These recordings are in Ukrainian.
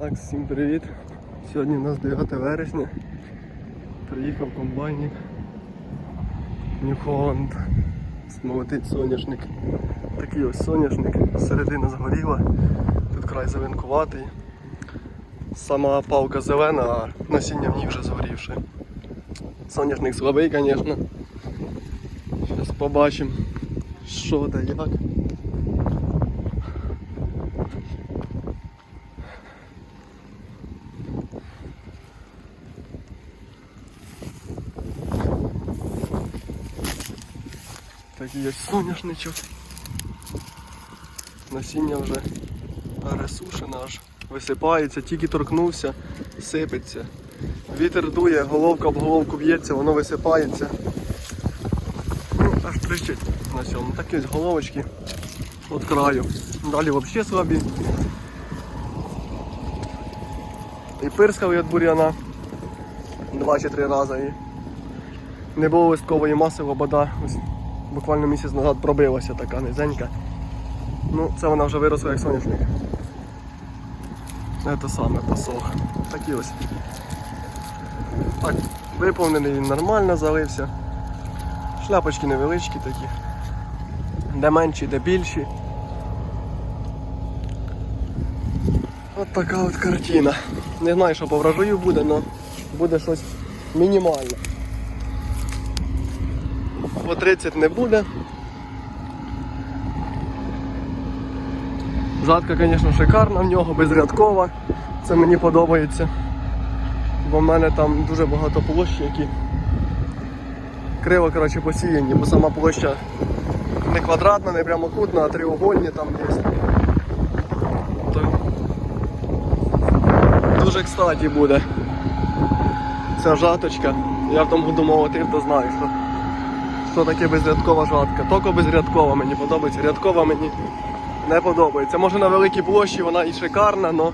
Так, всім привіт. Сьогодні у нас 9 вересня. Приїхав комбайник. New Holland. Смолотить соняшник. Такий ось соняшник. Середина згоріла. Тут край завинкуватий. Сама палка зелена, а насіння в ній вже згорівше. Соняшник слабий, звісно. Зараз побачимо, що та як. Такий є соняшничок. Насіння вже пересушене аж. Висипається, тільки торкнувся, сипеться. Вітер дує, головка об головку б'ється, воно висипається. Ну, аж трещить на цьому. Такі ось головочки від краю. Далі взагалі слабі. І пирскав від бур'яна два чи три рази. І не було листкової маси, лобода. Буквально місяць назад пробилася така низенька. Ну, це вона вже виросла як соняшник. Це саме посох. Такі ось. Так, виповнений він нормально, залився. Шляпочки невеличкі такі. Де менші, де більші. От така от картина. Не знаю, що по врожаю буде, але буде щось мінімальне. По 30 не буде. Жатка, звісно, шикарна в нього, безрядкова. Це мені подобається. Бо в мене там дуже багато площі, які криво коротше, посіяні, бо сама площа не квадратна, не прямокутна, а треугольні там є. Дуже кстати буде ця жаточка. Я в тому году молотив, то знаю, що, таке безрядкова жатка. Тільки безрядкова мені подобається, рядкова мені не подобається. Може на великій площі вона і шикарна, але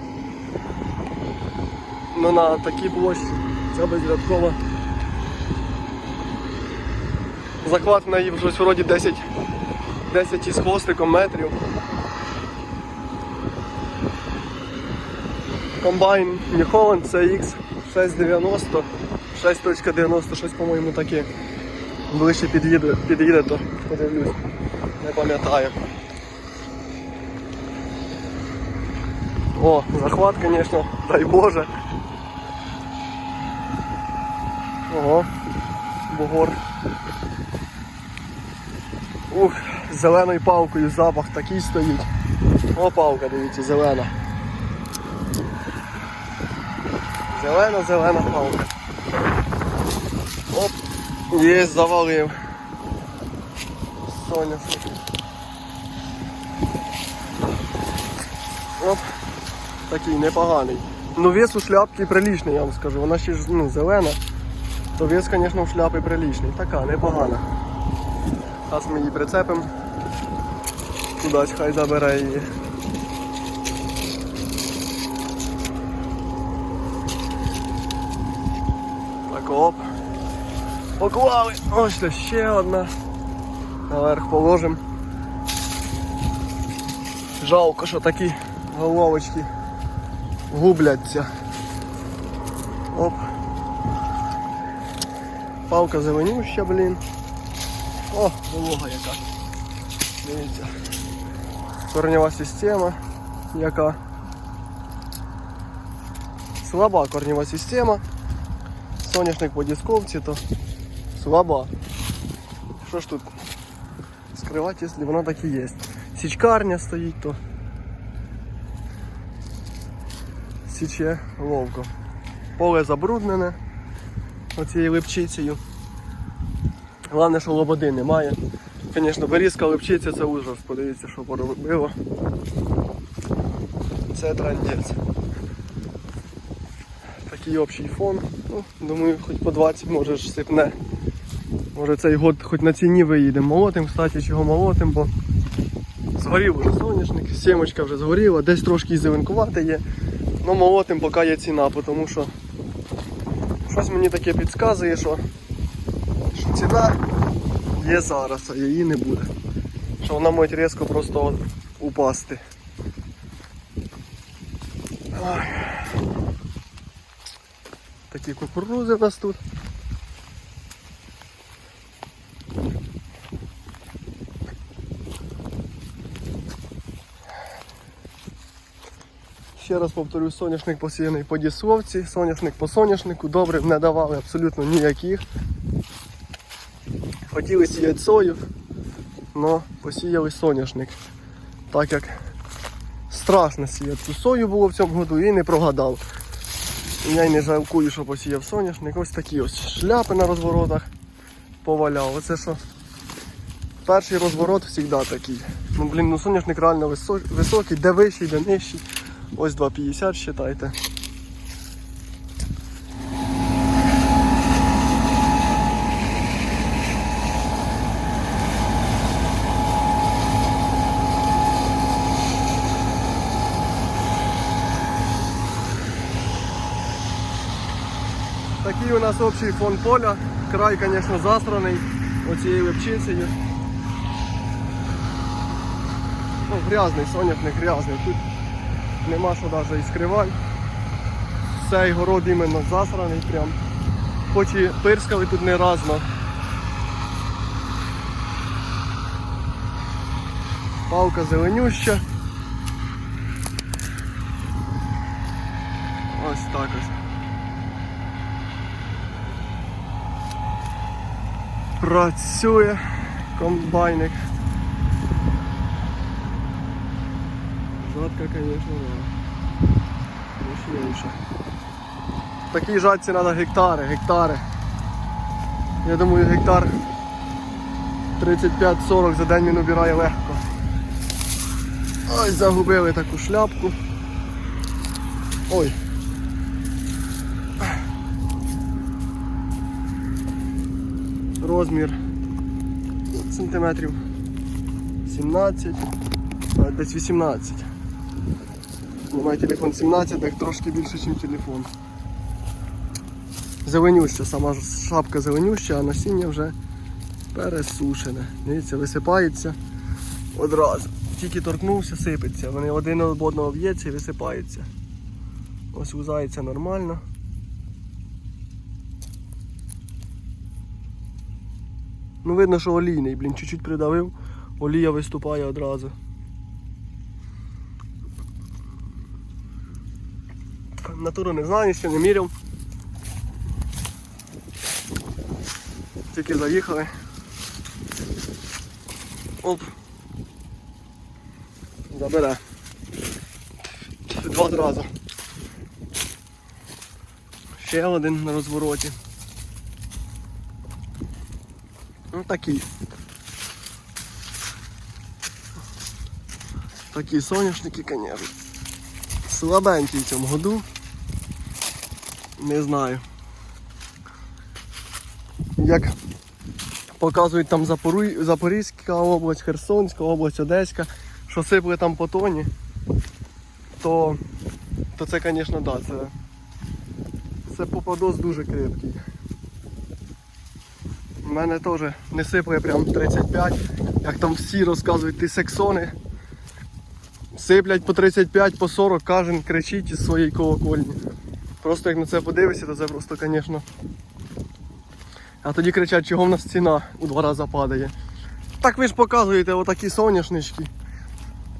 но на такій площі ця безрядкова. Захват в неї щось вроді 10, 10 із хвостиком метрів. Комбайн New Holland CX 690, 6.90, щось по-моєму таке. Ближче під'їде, під'їде, то подивлюсь. Не пам'ятаю. О, захват, звісно, дай Боже. Ого, бугор. Ух, зеленою палкою запах такий стоїть. О, палка, дивіться, зелена. Зелена, зелена палка. Є, завалив. Соняшник. Оп, такий непоганий. Ну вес у шляпки приличний, я вам скажу. Вона ще ж ну, зелена, то вес, звісно, у шляпи приличний. Така, непогана. Зараз ми її прицепимо. Кудись хай забере її. Так оп. Поклали. Ось це ще одна. Наверх положимо. Жалко, що такі головочки губляться. Оп. Палка зеленюща, блін. О, волога яка. Дивіться. Корнева система яка. Слаба корнева система. Соняшник по дисковці, то слаба. Що ж тут скривати, якщо вона так і є. Січкарня стоїть, то січе ловко. Поле забруднене оцією липчицею. Головне, що лободи немає. Звісно, вирізка липчиця це ужас. Подивіться, що поробило. Це трандець. Такий общий фон. Ну, думаю, хоч по 20 може ж сипне. Може цей год хоч на ціні виїдемо. Молотим, кстати, чого молотим, бо згорів уже соняшник, сімочка вже згоріла, десь трошки і зеленкувати є. Ну молотим поки є ціна, тому що щось мені таке підказує, що, що ціна є зараз, а її не буде. Що вона може різко просто упасти. Такі кукурузи в нас тут. Ще раз повторю, соняшник посіяний по дісовці, соняшник по соняшнику, добре не давали абсолютно ніяких. Хотіли сіяти сою, але посіяли соняшник. Так як страшно сіяти сою було в цьому году і не прогадав. Я й не жалкую, що посіяв соняшник. Ось такі ось шляпи на розворотах поваляв. Оце що. Перший розворот завжди такий. Ну блін, ну соняшник реально високий, де вищий, де нижчий. Ось 2,50 вважайте. Такий у нас общий фон поля. Край, звісно, засраний оцією випчицею. Ну, грязний, соняшник грязний. Тут нема що навіть і скривати. Цей город іменно засраний прям. Хоч і пирскали тут не раз, но Палка зеленюща. Ось так ось. Працює комбайник. Жатка, конечно, да. Мощніше. В такій жатці треба гектари, гектари. Я думаю, гектар 35-40 за день він обирає легко. Ой, загубили таку шляпку. Ой. Розмір сантиметрів 17, десь 18. Мене телефон 17, так трошки більше, ніж телефон. Зеленюща, сама шапка зеленюща, а насіння вже пересушене. Дивіться, висипається одразу. Тільки торкнувся, сипеться. Вони один об одного б'ється і висипаються. Ось узається нормально. Ну видно, що олійний, блін, чуть-чуть придавив, олія виступає одразу. Натуру не знаю, ще не міряв. Тільки заїхали. Оп. Забере. Два рази. Ще один на розвороті. Ну такий. Такі соняшники, звісно. Слабенький в цьому году. Не знаю. Як показують там Запору- Запорізька область, Херсонська область, Одеська, що сипли там по тоні, то, то це, звісно, да, це, це попадос дуже крепкий. У мене теж не сипле прям 35, як там всі розказують, ти сексони. Сиплять по 35, по 40, кожен кричить із своєї колокольні. Просто як на це подивишся, то це просто, звісно. А тоді кричать, чого в нас ціна у два рази падає. Так ви ж показуєте отакі соняшнички.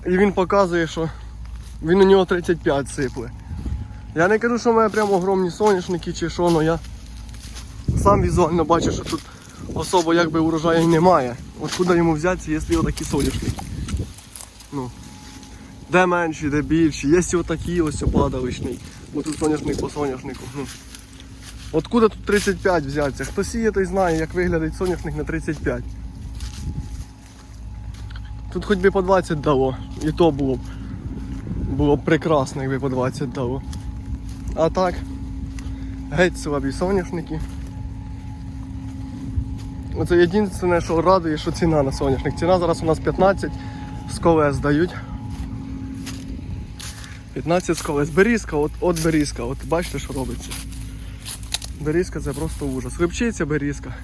І він показує, що він у нього 35 сипле. Я не кажу, що в мене прямо огромні соняшники чи що, але я сам візуально бачу, що тут особо якби урожаю немає. Откуда йому взятися, якщо отакі соняшники? Ну. Де менші, де більші. Є отакі ось падалищний. Бо тут соняшник по соняшнику. Откуда тут 35 взяться? Хто сіє, той знає, як виглядить соняшник на 35. Тут хоч би по 20 дало. І то було б, було б прекрасно, якби по 20 дало. А так, геть слабі соняшники. Оце єдине, що радує, що ціна на соняшник. Ціна зараз у нас 15 з колес дають. 15 з колес. Берізка, от, от берізка, от бачите, що робиться. Берізка це просто ужас. Хлебчиця берізка.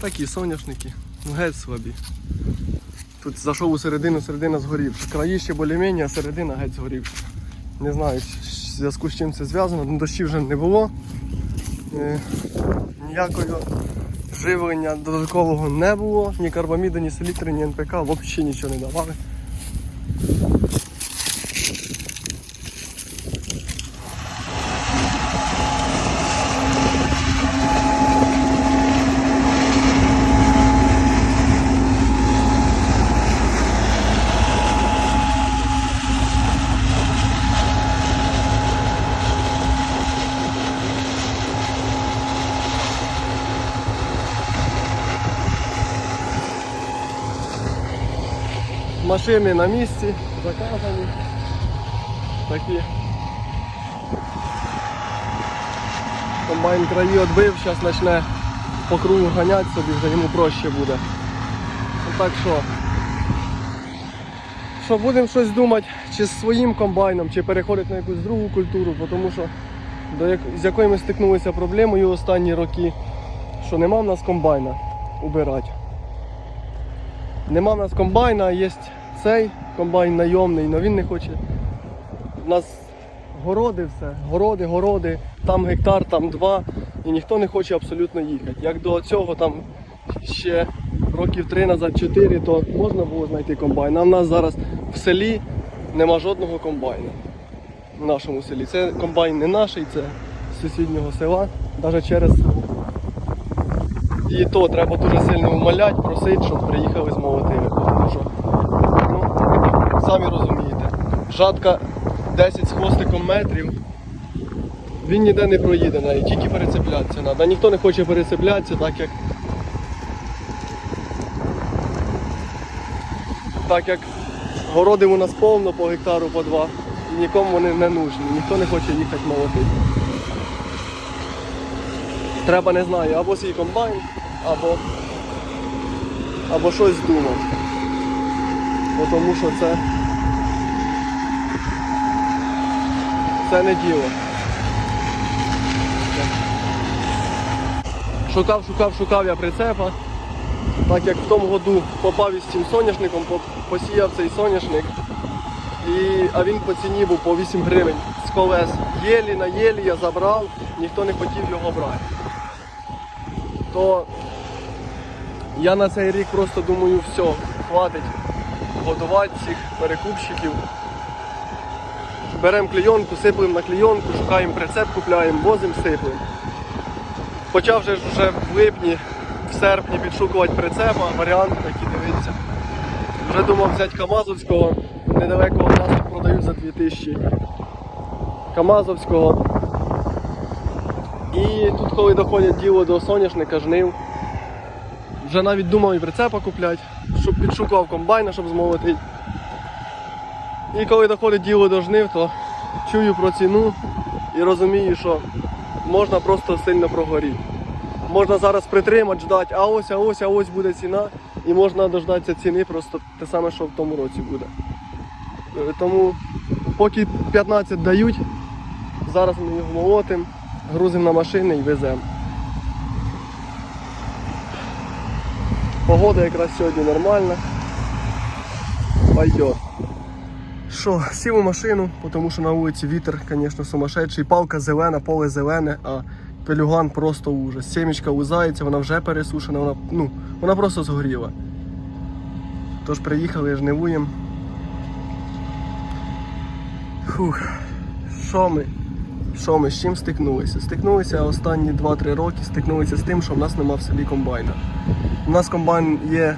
Такі соняшники. Ну геть слабі. Тут зайшов у середину, середина згорівша. Краї ще більш-менш, а середина геть згорівша. Не знаю, в зв'язку з чим це зв'язано, ну, дощів вже не було. Е, ніякого живлення додаткового не було, ні карбаміду, ні селітри, ні НПК, взагалі нічого не давали. Машини на місці, заказані. Такі. Комбайн краї відбив, зараз почне по кругу ганяти собі, вже йому проще буде. Ну, Так що, що будемо щось думати, чи з своїм комбайном, чи переходити на якусь другу культуру, тому що до як, з якою ми стикнулися проблемою останні роки, що нема в нас комбайна убирати. Нема в нас комбайна, є цей комбайн найомний, але він не хоче. У нас городи все, городи, городи, там гектар, там два, і ніхто не хоче абсолютно їхати. Як до цього там ще років три назад, чотири, то можна було знайти комбайн. А в нас зараз в селі нема жодного комбайна. В нашому селі. Це комбайн не наш, це з сусіднього села, навіть через село. І то треба дуже сильно умоляти, просити, щоб приїхали з молотими. Самі розумієте, жатка 10 з хвостиком метрів, він ніде не проїде навіть, тільки перецеплятися треба. Ніхто не хоче перецеплятися, так як. Так як городів у нас повно по гектару по два, і нікому вони не нужні, ніхто не хоче їхати молотити. Треба, не знаю, або свій комбайн, або, або щось думати. Тому що це, це не діло. Шукав, шукав, шукав я прицепа. Так як в тому году попав із цим соняшником, посіяв цей соняшник. І, а він по ціні був по 8 гривень з колес. Єлі на єлі я забрав, ніхто не хотів його брати то я на цей рік просто думаю, все, хватить годувати цих перекупщиків. Беремо клейонку, сиплемо на клейонку, шукаємо прицеп, купляємо, возимо, сиплемо. Почав вже, вже в липні, в серпні підшукувати прицепа, варіант такий дивиться. Вже думав взяти Камазовського, недалеко нас тут продають за 2000. Камазовського. І тут, коли доходять діло до соняшника, жнив, вже навіть думав і прицепа купляти, щоб підшукував комбайна, щоб змолотити. І коли доходить діло до жнив, то чую про ціну і розумію, що можна просто сильно прогоріти. Можна зараз притримати, ждати, а ось, а ось, а ось буде ціна, і можна дождатися ціни просто те саме, що в тому році буде. Е, Тому поки 15 дають, зараз ми його молотимо, грузимо на машини і веземо. Погода якраз сьогодні нормальна. Пойдет. Що, сів у машину, тому що на вулиці вітер, звісно, сумасшедший. Палка зелена, поле зелене, а пелюган просто ужас. Сімечка лузається, вона вже пересушена, вона, ну, вона просто згоріла. Тож приїхали, жнивуємо. Фух. Що ми? Що ми з чим стикнулися? Стикнулися останні 2-3 роки, стикнулися з тим, що в нас нема в селі комбайна. У нас комбайн є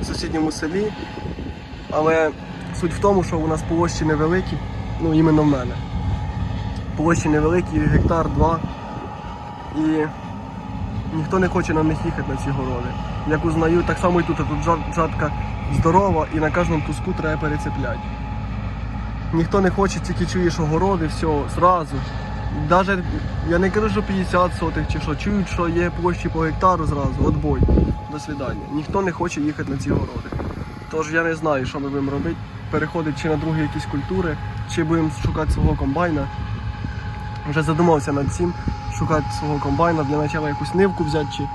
в сусідньому селі, але суть в тому, що у нас площі невеликі, ну іменно в мене. Площі невеликі, гектар, два. І ніхто не хоче на них їхати на ці городи. Як узнаю, так само і тут, тут жат- жатка здорова і на кожному куску треба перецепляти. Ніхто не хоче, тільки чує, що городи, все, зразу. Даже я не кажу, що 50 сотих чи що, чують, що є площі по гектару зразу, отбой. До свидання. Ніхто не хоче їхати на ці городи. Тож я не знаю, що ми будемо робити. Переходити чи на другі якісь культури, чи будемо шукати свого комбайна. Вже задумався над цим, шукати свого комбайна, для початку якусь нивку взяти, чи,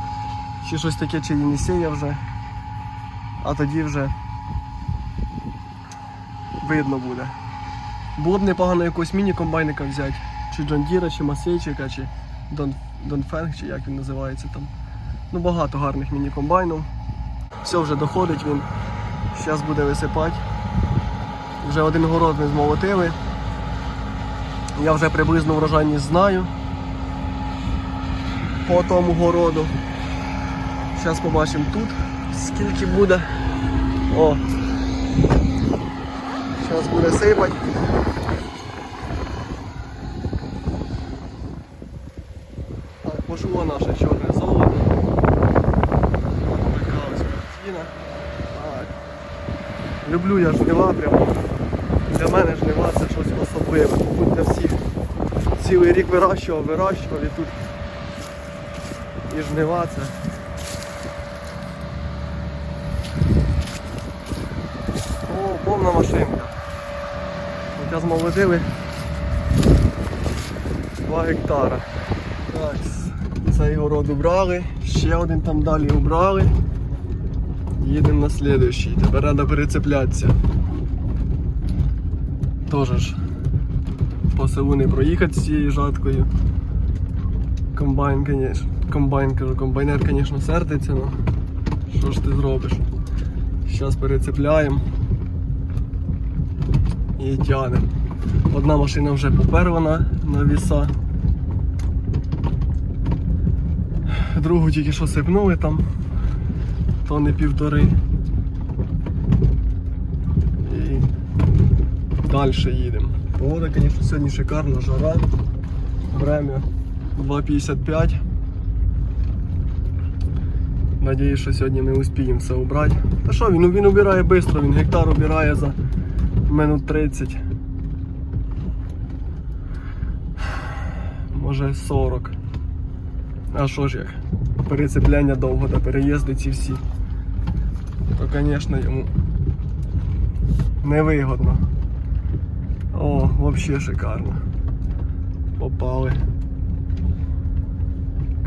чи щось таке, чи Єнісея вже. А тоді вже видно буде. Було б непогано якогось міні-комбайника взяти, чи Джондіра, чи Масейчика, чи Дон Донфенг, чи як він називається там. Ну багато гарних міні-комбайнів. Все вже доходить він. Зараз буде висипати. Вже один город ми змолотили. Я вже приблизно врожайність знаю по тому городу. Зараз побачимо тут, скільки буде. О! Зараз буде сипати. Так, пошло наше чорне золото. Люблю я жнива прямо. Мене жнива це щось особливе. Мабуть, для всіх цілий рік вирощував, вирощував і тут і жнива це. О, повна машинка. Хоча змолодили 2 гектара. Так, цей город убрали, ще один там далі убрали. Їдемо на слідуючий. Тепер треба перецеплятися. Тоже ж по селу не проїхати з цією жаткою. Комбайн, конечно. Комбайн, кажу, комбайнер, звісно, сердиться, але що ж ти зробиш? Зараз перецепляємо і тягнемо. Одна машина вже поперла на, віса. Другу тільки що сипнули там, тони півтори. І далі їдемо. Погода, звісно, сьогодні шикарна, жара. Время 2.55. Надіюсь, що сьогодні ми успіємо все убрати. Та що, він, він убирає швидко, він гектар убирає за минут 30. Може 40. А що ж як? Перецепляння довго та переїзди ці всі. То, звісно, йому невигодно. О, взагалі шикарно. Попали.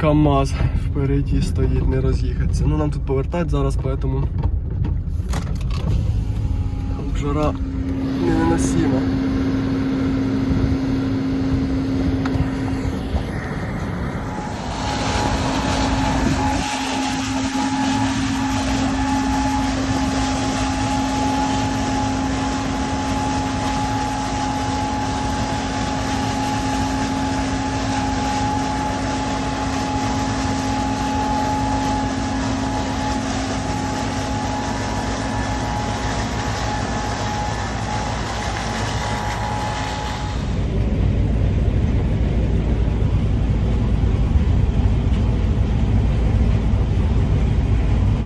КАМАЗ впереді стоїть, не роз'їхатися. Ну нам тут повертати зараз, поэтому жара невиносима.